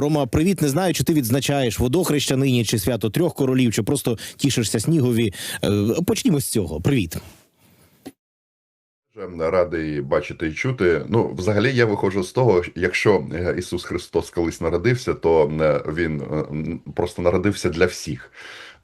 Рома, привіт. Не знаю, чи ти відзначаєш водохреща нині, чи свято трьох королів, чи просто тішишся снігові. Е, Почнімо з цього. Привіт. Радий бачити і чути. Ну, взагалі, я виходжу з того, якщо е, Ісус Христос колись народився, то е, він просто народився для всіх.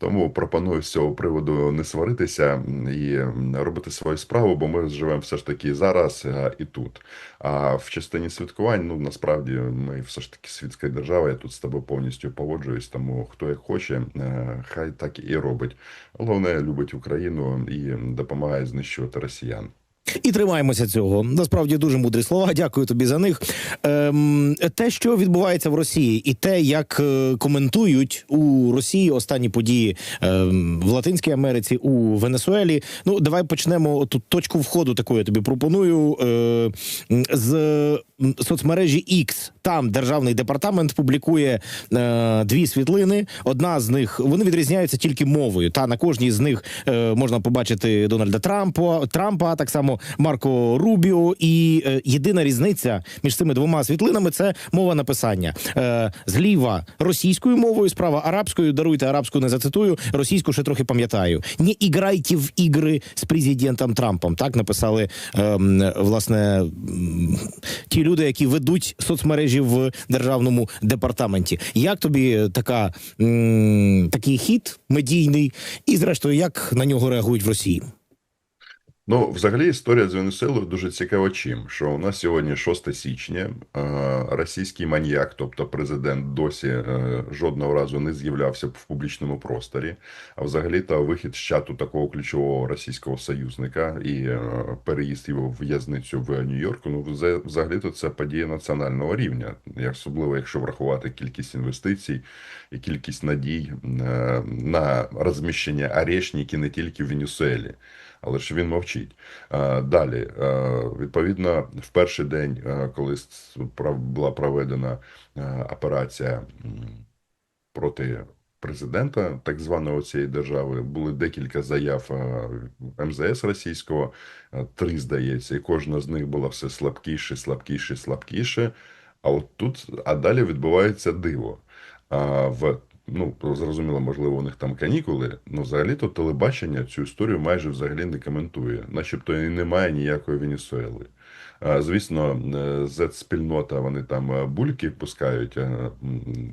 Тому пропоную з цього приводу не сваритися і робити свою справу, бо ми живемо все ж таки зараз і тут. А в частині святкувань, ну насправді ми все ж таки світська держава. Я тут з тобою повністю погоджуюсь. Тому хто як хоче, е, хай так і робить. Головне любить Україну і допомагає знищувати росіян. І тримаємося цього. Насправді дуже мудрі слова. Дякую тобі за них. Ем, те, що відбувається в Росії, і те, як е, коментують у Росії останні події ем, в Латинській Америці, у Венесуелі. Ну, давай почнемо тут точку входу. Таку я тобі пропоную е, з соцмережі X. Там державний департамент публікує е, дві світлини. Одна з них вони відрізняються тільки мовою. Та на кожній з них е, можна побачити Дональда Трампа, Трампа, так само Марко Рубіо. І е, єдина різниця між цими двома світлинами це мова написання. Е, зліва російською мовою, справа арабською. Даруйте арабську, не зацитую. Російську ще трохи пам'ятаю. Не іграйте в ігри з президентом Трампом. Так написали ем, власне м, люди, які ведуть соцмережі в державному департаменті. Як тобі така м, такий хід медійний, і зрештою, як на нього реагують в Росії? Ну, взагалі, історія з Венесуелою дуже цікава чим, що у нас сьогодні 6 січня, російський маньяк, тобто президент, досі е, жодного разу не з'являвся в публічному просторі. А взагалі то вихід з чату такого ключового російського союзника і е, переїзд його в в'язницю в Нью-Йорку. Ну, взе- взагалі-то це подія національного рівня, особливо, якщо врахувати кількість інвестицій і кількість надій е, на розміщення арешники не тільки в Венесуелі але ж він мовчить. Е, Далі, е, відповідно, в перший день, е, коли була проведена операція проти президента так званої цієї держави, були декілька заяв МЗС російського, три, здається, і кожна з них була все слабкіше, слабкіше, слабкіше. А от тут, а далі відбувається диво. В ну зрозуміло, можливо, у них там канікули. Ну, взагалі-то телебачення цю історію майже взагалі не коментує, начебто і немає ніякої Венесуели. Звісно, е, Z-спільнота вони там е, бульки пускають е,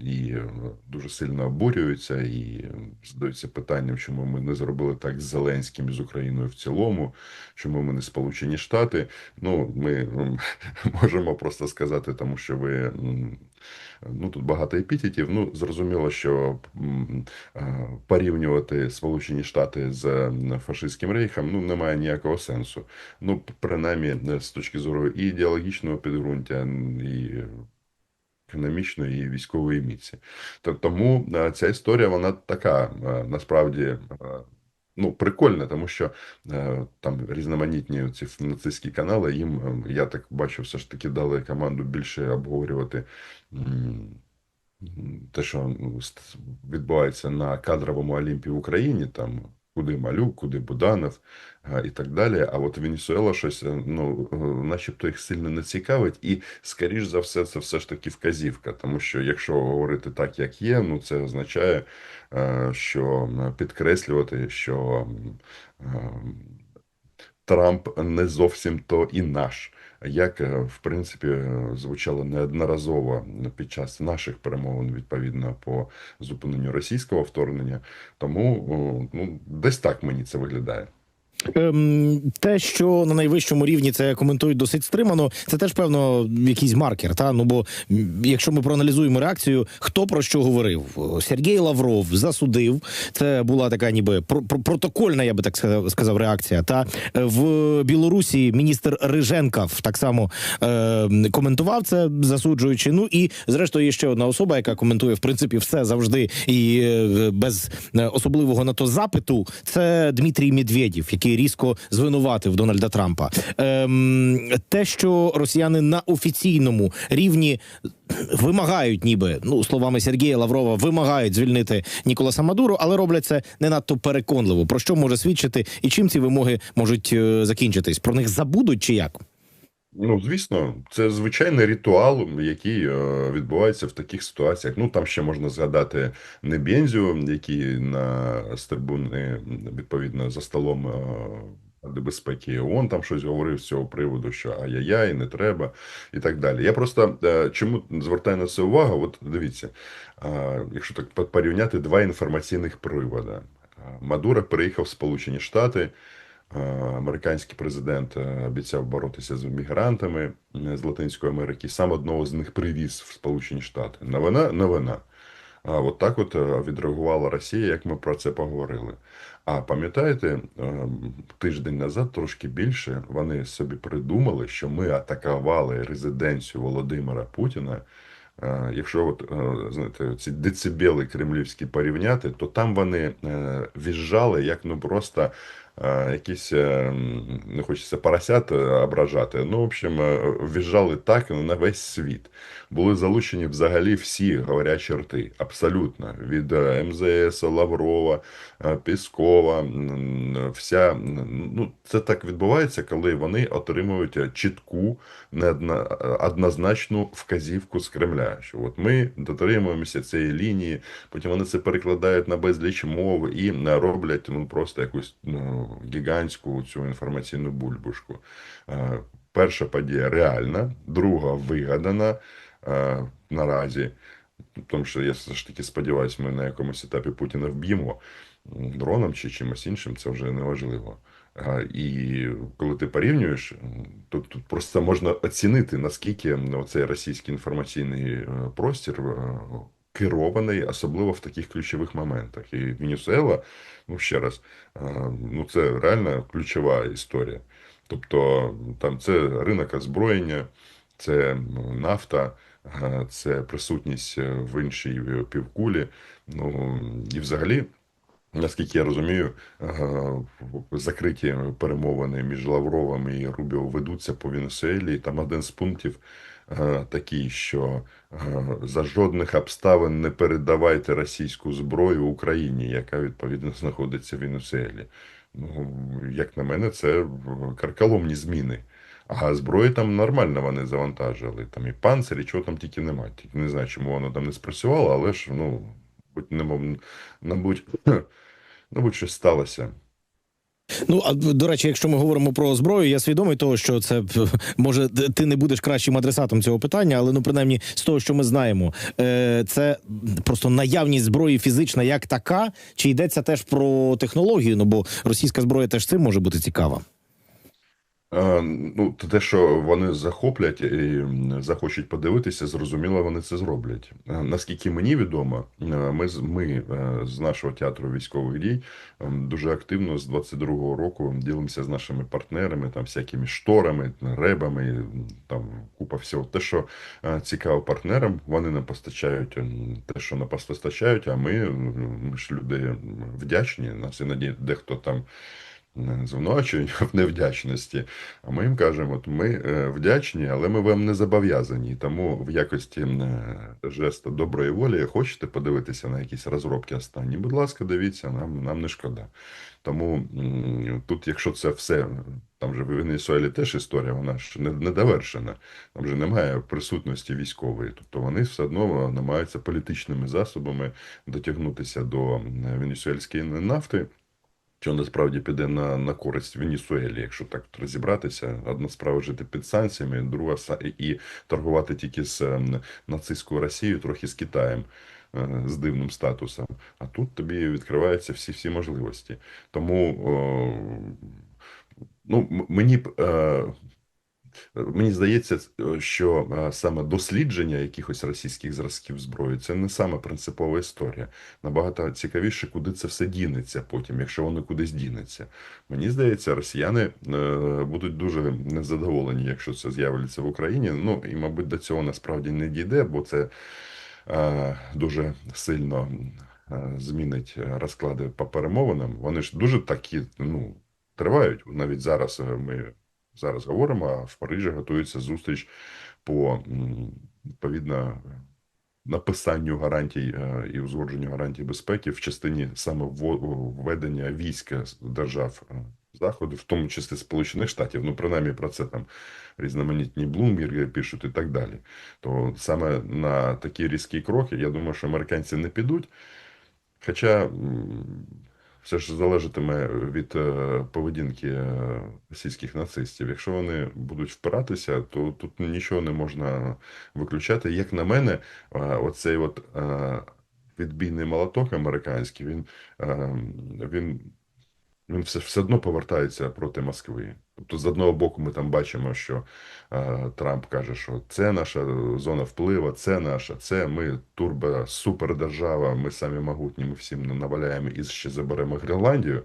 і е, дуже сильно обурюються, і е, задаються питанням, чому ми не зробили так з Зеленським і з Україною в цілому, чому ми не Сполучені Штати. Ну, ми можемо просто сказати, тому що ви. Ну, тут багато епітетів. Ну, зрозуміло, що е, порівнювати Сполучені Штати з фашистським рейхом ну, немає ніякого сенсу. Ну, принаймні, е, з точки зору і ідеологічного підґрунтя, і економічної, і військової міці. Тому е, ця історія, вона така, насправді. Ну, прикольне, тому що е, там різноманітні ці нацистські канали, їм, е, я так бачу, все ж таки дали команду більше обговорювати те, що ну, відбувається на кадровому Олімпі в Україні, там куди Малюк, куди Буданов е, і так далі. А от Венесуела щось, е, ну, е, начебто їх сильно не цікавить, і, скоріш за все, це все ж таки вказівка, тому що якщо говорити так, як є, ну це означає, що підкреслювати, що Трамп не зовсім то і наш. Як е, в принципі е, звучало неодноразово під час наших перемовин відповідно по зупиненню російського вторгнення, тому ну десь так мені це виглядає. Ем, те, що на найвищому рівні це коментують досить стримано, це теж певно якийсь маркер. Та ну бо якщо ми проаналізуємо реакцію, хто про що говорив, Сергій Лавров засудив. Це була така, ніби про- про- протокольна, я би так сказав- реакція. Та в Білорусі міністр Риженков так само е, коментував це, засуджуючи. Ну і зрештою є ще одна особа, яка коментує в принципі все завжди і е, без е, особливого на то запиту. Це Дмитрій Медведєв, який різко звинуватив Дональда Трампа. Ем, те, що росіяни на офіційному рівні вимагають, ніби ну словами Сергія Лаврова, вимагають звільнити Ніколаса Мадуру, але роблять це не надто переконливо. Про що може свідчити і чим ці вимоги можуть е, закінчитись? Про них забудуть чи як? Ну, звісно, це звичайний ритуал, який е, відбувається в таких ситуаціях. Ну, там ще можна згадати Небензю, який на з трибуни, відповідно, за столом е, Ради безпеки ООН там щось говорив з цього приводу, що ай-яй-яй, не треба, і так далі. Я просто е, чому звертаю на це увагу? От дивіться, е, якщо так порівняти два інформаційних приводи. Е, Мадуро переїхав в Сполучені Штати. Е, Американський президент е, обіцяв боротися з мігрантами е, з Латинської Америки. Сам одного з них привіз в Сполучені Штати. Новина, новина. А от так от відреагувала Росія, як ми про це поговорили. А пам'ятаєте, тиждень назад, трошки більше, вони собі придумали, що ми атакували резиденцію Володимира Путіна. Якщо от, знаєте, ці децибели кремлівські порівняти, то там вони в'їжджали як ну просто якісь, е, не хочеться поросят е, ображати, ну, в общем, е, в'їжджали так на весь світ. Були залучені взагалі всі говорячі рти, абсолютно. Від МЗС, Лаврова, Піскова, вся, ну, це так відбувається, коли вони отримують чітку, однозначну вказівку з Кремля, що от ми дотримуємося цієї лінії, потім вони це перекладають на безліч мов і роблять ну, просто якусь ну, гігантську цю інформаційну бульбушку. Е, Перша подія реальна, друга вигадана е, наразі. Тому що я все ж таки сподіваюся, ми на якомусь етапі Путіна вб'ємо дроном чи чимось іншим, це вже не важливо. А, І коли ти порівнюєш, то тут просто можна оцінити, наскільки цей російський інформаційний е, простір е, керований, особливо в таких ключових моментах. І Венесуела, ну ще раз, ну це реально ключова історія. Тобто там це ринок озброєння, це ну, нафта, це присутність е, в іншій е, півкулі. Ну і взагалі. Наскільки я розумію, закриті перемовини між Лавровим і Рубіо ведуться по Венесуелі. І там один з пунктів такий, що е, за жодних обставин не передавайте російську зброю Україні, яка відповідно знаходиться в Венесуелі. Ну, як на мене, це карколомні зміни. А зброї там нормально вони завантажили. Там і панцирі, чого там тільки немає. Тільки не знаю, чому воно там не спрацювало, але ж, ну, будь не мов, мабуть, мабуть, щось сталося. Ну а до речі, якщо ми говоримо про зброю, я свідомий того, що це може ти не будеш кращим адресатом цього питання, але ну принаймні з того, що ми знаємо, е, це просто наявність зброї фізична як така, чи йдеться теж про технологію? Ну бо російська зброя теж цим може бути цікава. Е, Ну, те, що вони захоплять і захочуть подивитися, зрозуміло, вони це зроблять. Е, Наскільки мені відомо, е, ми з ми з нашого театру військових дій дуже активно з 22-го року ділимося з нашими партнерами, там всякими шторами, ребами, там купа всього. Те, що цікаво партнерам, вони нам постачають те, що нам постачають, а ми, ми ж люди вдячні. Нас іноді дехто там звинувачують в невдячності. А ми їм кажемо, от ми е, вдячні, але ми вам не зобов'язані. Тому в якості е, жесту доброї волі хочете подивитися на якісь розробки останні. Будь ласка, дивіться, нам, нам не шкода. Тому тут, якщо це все, там же в Венесуелі теж історія, вона ж не, не довершена. Там же немає присутності військової. Тобто вони все одно намагаються політичними засобами дотягнутися до венесуельської нафти. Що насправді піде на, на користь Венесуелі, якщо так розібратися. Одна справа жити під санкціями, друга і торгувати тільки з ем, нацистською Росією, трохи з Китаєм е, з дивним статусом. А тут тобі відкриваються всі всі можливості. Тому ну, мені б. Е, Мені здається, що е, саме дослідження якихось російських зразків зброї це не саме принципова історія. Набагато цікавіше, куди це все дінеться потім, якщо воно кудись дінеться. Мені здається, росіяни е, будуть дуже незадоволені, якщо це з'явиться в Україні. Ну і, мабуть, до цього насправді не дійде, бо це е, дуже сильно е, змінить розклади по перемовинам. Вони ж дуже такі, ну, тривають. Навіть зараз е, ми зараз говоримо, а в Парижі готується зустріч по відповідно написанню гарантій е, і узгодженню гарантій безпеки в частині саме введення війська держав е, Заходу, в тому числі Сполучених Штатів, ну принаймні про це там різноманітні Блумберги пишуть і так далі. То саме на такі різкі кроки, я думаю, що американці не підуть. Хоча все ж залежатиме від е, поведінки е, російських нацистів. Якщо вони будуть впиратися, то тут нічого не можна виключати. Як на мене, е, оцей от відбійний молоток американський, він, е, він, він все, все одно повертається проти Москви. Тобто, з одного боку, ми там бачимо, що е, Трамп каже, що це наша зона впливу, це наша, це ми турбо супердержава, ми самі могутні, ми всім наваляємо і ще заберемо Гренландію.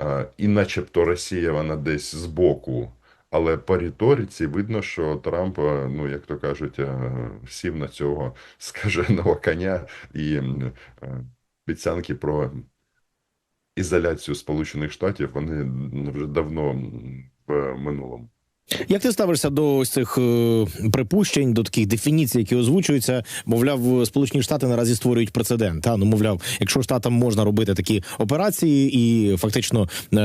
Е, і начебто Росія вона десь збоку. Але по риториці видно, що Трамп, е, ну як то кажуть, е, сів на цього скаженого коня і е, обіцянки про ізоляцію Сполучених Штатів вони вже давно в минулому. Як ти ставишся до ось цих е, припущень, до таких дефініцій, які озвучуються? Мовляв, Сполучені Штати наразі створюють прецедент. Та ну мовляв, якщо штатам можна робити такі операції і фактично е,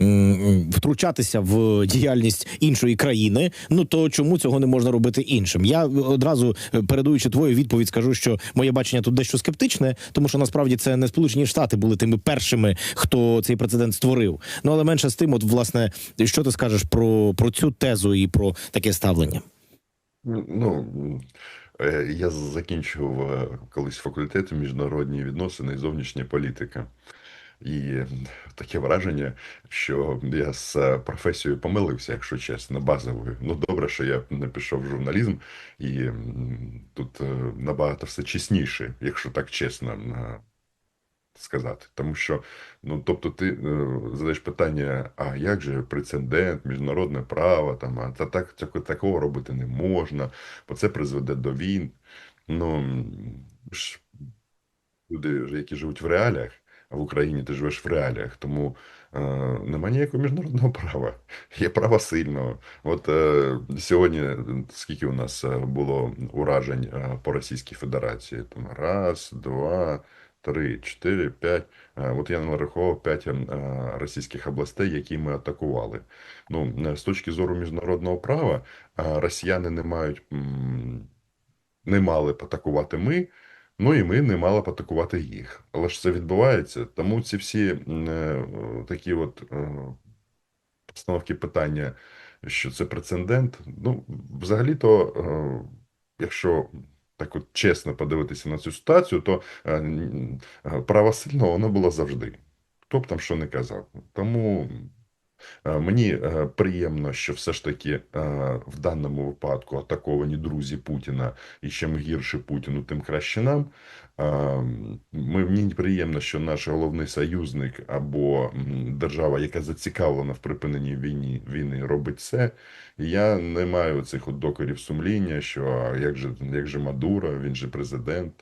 м, втручатися в діяльність іншої країни, ну то чому цього не можна робити іншим? Я одразу е, передуючи твою відповідь, скажу, що моє бачення тут дещо скептичне, тому що насправді це не Сполучені Штати були тими першими, хто цей прецедент створив. Ну але менше з тим, от власне, що ти скажеш про, про цю тезу і про таке ставлення? Ну, е, я закінчував е, колись факультет міжнародні відносини і зовнішня політика. І таке враження, що я з е, професією помилився, якщо чесно, базовою. Ну, добре, що я не пішов в журналізм, і тут набагато все чесніше, якщо так чесно сказати. Тому що, ну, тобто, ти е, задаєш питання: а як же прецедент, міжнародне право, там, а та так, так, такого робити не можна, бо це призведе до війн. Ну, ж люди, які живуть в реаліях, а в Україні ти живеш в реаліях, тому е, нема ніякого міжнародного права. Є право сильного. От е, сьогодні, е, скільки у нас е, було уражень по Російській Федерації? Там раз, два, три, чотири, п'ять. Е, От я нарахував п'ять е, російських областей, які ми атакували. Ну, е, з точки зору міжнародного права, е, росіяни не мають. Не мали б атакувати ми, Ну і ми не мали б атакувати їх. Але ж це відбувається. Тому ці всі е, такі от е, постановки питання, що це прецедент. Ну, взагалі-то, е, якщо так от чесно подивитися на цю ситуацію, то е, право сильного воно було завжди. Хто б там що не казав. Тому Мені е, приємно, що все ж таки е, в даному випадку атаковані друзі Путіна, і чим гірше Путіну, тим краще нам. Е, мені приємно, що наш головний союзник або держава, яка зацікавлена в припиненні війни, війни, робить це. Я не маю цих от докорів сумління, що як же, як же Мадуро, він же президент.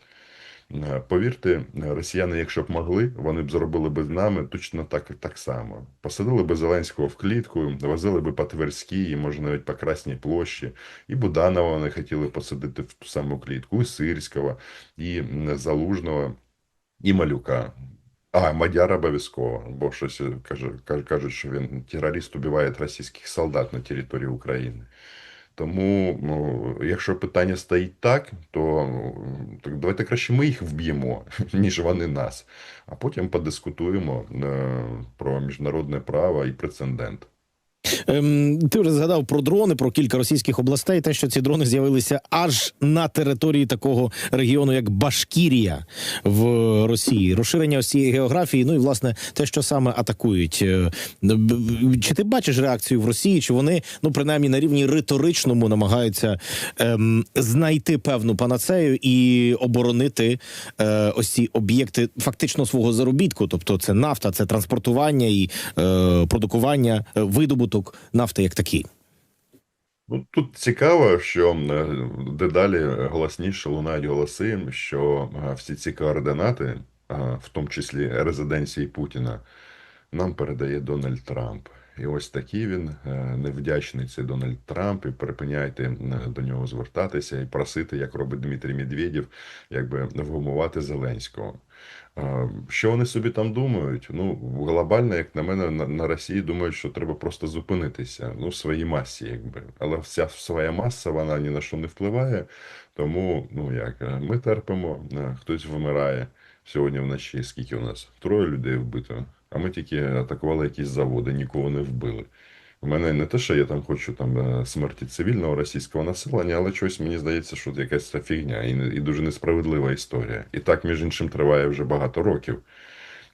Е, Повірте, росіяни, якщо б могли, вони б зробили би з нами точно так, так само. Посадили би Зеленського в клітку, возили би по Тверській, може навіть по Красній площі, і Буданова вони хотіли посадити в ту саму клітку, і Сирського, і Залужного, і Малюка. А, Мадяр обов'язково, бо щось е, кажуть, що він терорист убиває російських солдат на території України. Тому, ну, якщо питання стоїть так, то, ну, так давайте краще ми їх вб'ємо, ніж вони нас. А потім подискутуємо е, про міжнародне право і прецедент. Ем, ти вже згадав про дрони, про кілька російських областей. Те, що ці дрони з'явилися аж на території такого регіону, як Башкірія в Росії. Розширення ось цієї географії. Ну і власне те, що саме атакують. Е, Чи ти бачиш реакцію в Росії? Чи вони ну принаймні на рівні риторичному намагаються ем, знайти певну панацею і оборонити е, ось ці об'єкти фактично свого заробітку? Тобто це нафта, це транспортування і е, продукування, е, видобуток нафти як такий. Ну, тут цікаво, що е, дедалі голосніше лунають голоси, що е, всі ці координати, е, в тому числі резиденції Путіна, нам передає Дональд Трамп. І ось такий він е, невдячний цей Дональд Трамп, і припиняйте до нього звертатися і просити, як робить Дмитрій Медведєв, якби вгумувати Зеленського. Що вони собі там думають? Ну, глобально, як на мене, на, на Росії думають, що треба просто зупинитися ну, в своїй масі, якби. Але вся своя маса вона ні на що не впливає. Тому, ну як, е, ми терпимо, е, хтось вмирає сьогодні вночі. Скільки у нас? Троє людей вбито. А ми тільки атакували якісь заводи, нікого не вбили. У мене не те, що я там хочу там е, смерті цивільного російського населення, але чогось мені здається, що якась фігня і, і дуже несправедлива історія. І так, між іншим, триває вже багато років.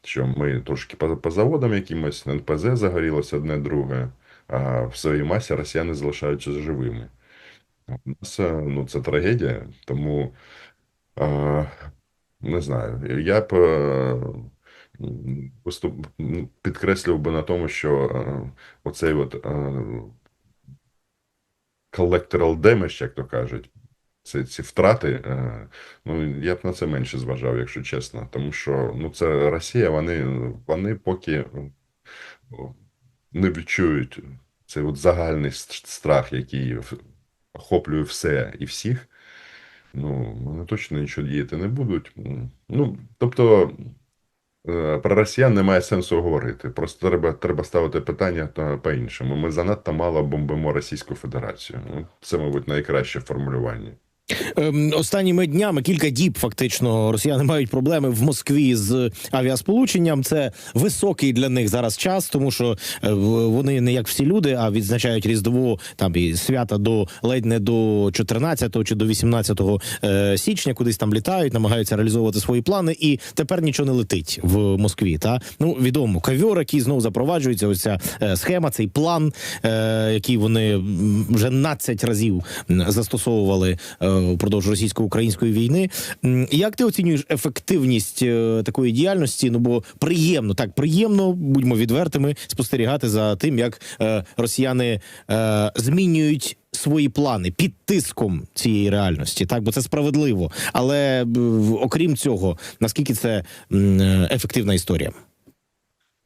Що ми трошки по, по заводам якимось НПЗ загорілося одне друге, а в своїй масі росіяни залишаються живими. У нас е, ну, це трагедія, тому е, не знаю. Я б виступ, м, підкреслював би на тому, що е, оцей от е, collateral damage, як то кажуть, це ці втрати, е, ну я б на це менше зважав, якщо чесно. Тому що ну, це Росія, вони, вони поки не відчують цей от загальний страх, який охоплює все і всіх. Ну, вони точно нічого діяти не будуть. Ну, тобто, про росіян немає сенсу говорити. Просто треба, треба ставити питання та по-іншому. Ми занадто мало бомбимо Російську Федерацію. Ну, Це, мабуть, найкраще формулювання. Ем, Останніми днями кілька діб фактично росіяни мають проблеми в Москві з авіасполученням. Це високий для них зараз час, тому що е, вони не як всі люди, а відзначають різдво там і свята до ледь не до 14 чи до 18 е, січня, кудись там літають, намагаються реалізовувати свої плани, і тепер нічого не летить в Москві. Та ну відомо ковьор, який знову запроваджується. Ось ця е, схема, цей план, який вони вже 12 разів застосовували впродовж російсько-української війни. Як ти оцінюєш ефективність е, такої діяльності? Ну бо приємно, так приємно, будьмо відвертими, спостерігати за тим, як е, росіяни е, змінюють. Свої плани під тиском цієї реальності, так бо це справедливо. Але окрім цього, наскільки це ефективна історія?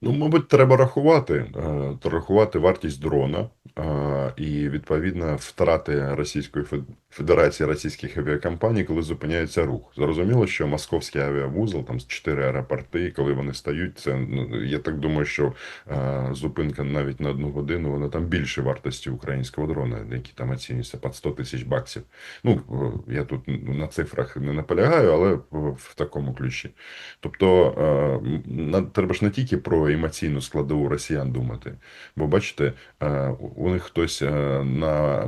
Ну, мабуть, треба рахувати, е, рахувати вартість дрона е, і відповідно втрати Російської Фед- Федерації російських авіакомпаній, коли зупиняється рух. Зрозуміло, що московський авіавузол, там чотири аеропорти, коли вони стають, це ну я так думаю, що е, зупинка навіть на одну годину, вона там більше вартості українського дрона, які там оцінюються під 100 тисяч баксів. Ну я тут на цифрах не наполягаю, але в, такому ключі. Тобто треба ж не тільки про емоційну складову росіян думати. Бо бачите, е, у них хтось е, на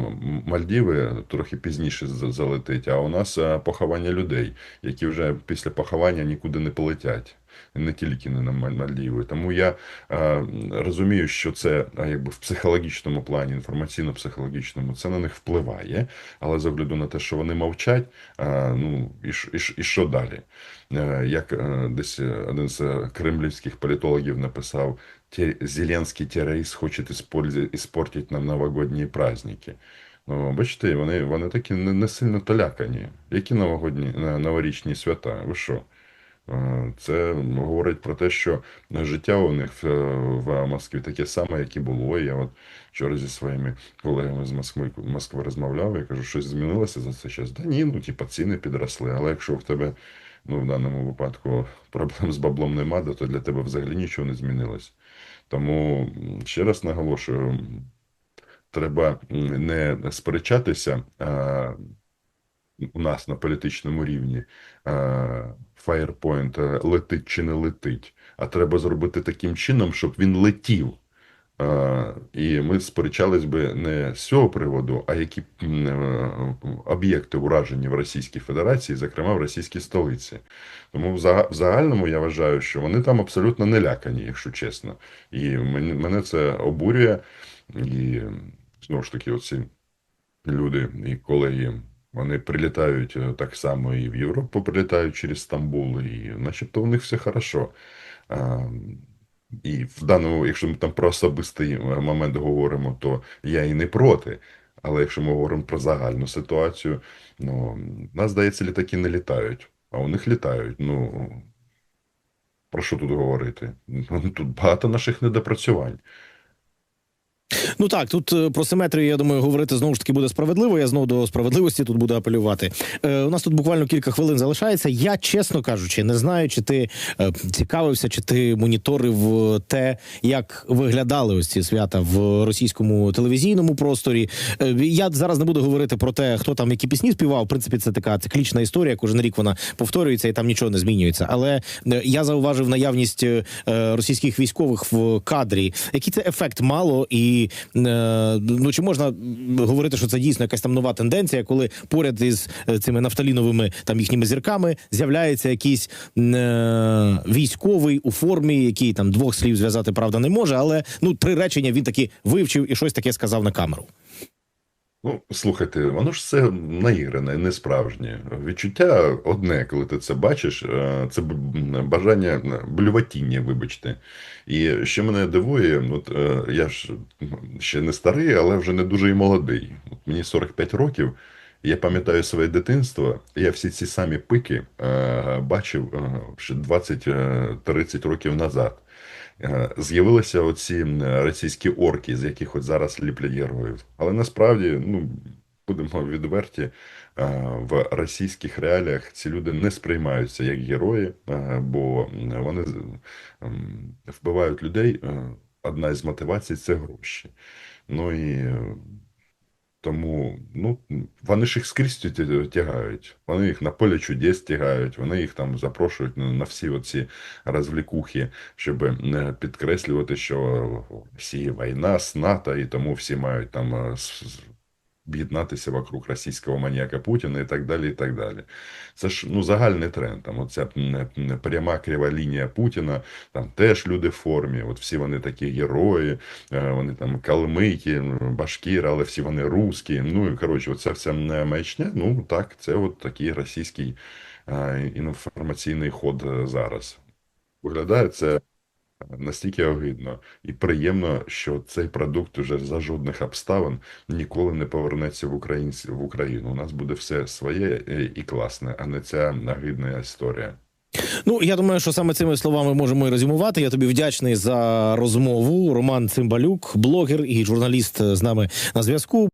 Мальдіви трохи пізніше залетить, а у нас е, поховання людей, які вже після поховання нікуди не полетять. Не тільки не на Маль- Мальдіви. Тому я е, розумію, що це е, якби в психологічному плані, інформаційно-психологічному, це на них впливає. Але з огляду на те, що вони мовчать, е, ну і, і, і що далі? Е, Як е, десь один з кремлівських політологів написав, Зеленський терорист хоче іспортити нам новогодні праздники. Ну, бачите, вони, вони такі не, не сильно талякані. Які новогодні е, новорічні свята? Ви що? Е, Це говорить про те, що життя у них в, в Москві таке саме, як і було. Я от вчора зі своїми колегами з Москви, Москви розмовляв, я кажу, щось змінилося за цей час. Да ні, ну типа ціни підросли. Але якщо в тебе ну, в даному випадку проблем з баблом нема, то для тебе взагалі нічого не змінилось. Тому ще раз наголошую, треба не сперечатися а, у нас на політичному рівні. Firepoint е, летить чи не летить, а треба зробити таким чином, щоб він летів. Е, І ми сперечались би не з цього приводу, а які е, об'єкти уражені в Російській Федерації, зокрема в російській столиці. Тому в зага- в загальному я вважаю, що вони там абсолютно не лякані, якщо чесно. І мене це обурює. І знову ж таки, оці люди і колеги. Вони прилітають е, так само і в Європу прилітають через Стамбул, і начебто у них все хорошо. І в даному, якщо ми там про особистий е, момент говоримо, то я і не проти. Але якщо ми говоримо про загальну ситуацію, ну, нас, здається, літаки не літають, а у них літають. Ну, про що тут говорити? Тут багато наших недопрацювань. Ну так, тут е, про симетрію, я думаю, говорити знову ж таки буде справедливо. Я знову до справедливості тут буду апелювати. Е, у нас тут буквально кілька хвилин залишається. Я, чесно кажучи, не знаю, чи ти е, цікавився, чи ти моніторив е, те, як виглядали ось ці свята в російському телевізійному просторі. Е, я зараз не буду говорити про те, хто там які пісні співав. В принципі, це така циклічна історія. Кожен рік вона повторюється і там нічого не змінюється. Але е, я зауважив наявність е, російських військових в кадрі. Який це ефект мало, і е, ну чи можна говорити, що це дійсно якась там нова тенденція, коли поряд із е, цими нафталіновими там їхніми зірками з'являється якийсь е, військовий у формі, який там двох слів зв'язати правда не може, але ну три речення він таки вивчив і щось таке сказав на камеру. Ну, слухайте, воно ж все наігране, не справжнє. Відчуття одне, коли ти це бачиш, е, це б- бажання блюватіння, вибачте. І що мене дивує, от е, я ж ще не старий, але вже не дуже і молодий. От мені 45 років. Я пам'ятаю своє дитинство, я всі ці самі пики е, бачив е, ще 20-30 років назад. Е, З'явилися оці російські орки, з яких от зараз ліплять героїв. Але насправді, ну, будемо відверті, е, в російських реаліях ці люди не сприймаються як герої, е, бо вони вбивають людей. е, Одна із мотивацій це гроші. Ну і е, тому ну, вони ж їх скрізь тягають. Вони їх на поле чудес тягають, вони їх там запрошують на, на всі оці розвлікухи, щоб е, підкреслювати, що всі війна з НАТО, і тому всі мають там е, об'єднатися вокруг російського маніяка Путіна і так далі. і так далі. Це ж ну, загальний тренд. Там оця пряма крива лінія Путіна, там теж люди в формі, от всі вони такі герої, Е, вони там калмики, башкіри, але всі вони русські. Ну і коротше, оця вся маячня. Ну так, це от такий російський е, інформаційний ход е, зараз. Виглядає це настільки огидно і приємно, що цей продукт уже за жодних обставин ніколи не повернеться в українці в Україну. У нас буде все своє е, і класне, а не ця огидна історія. Ну я думаю, що саме цими словами можемо і резюмувати. Я тобі вдячний за розмову. Роман Цимбалюк, блогер і журналіст з нами на зв'язку.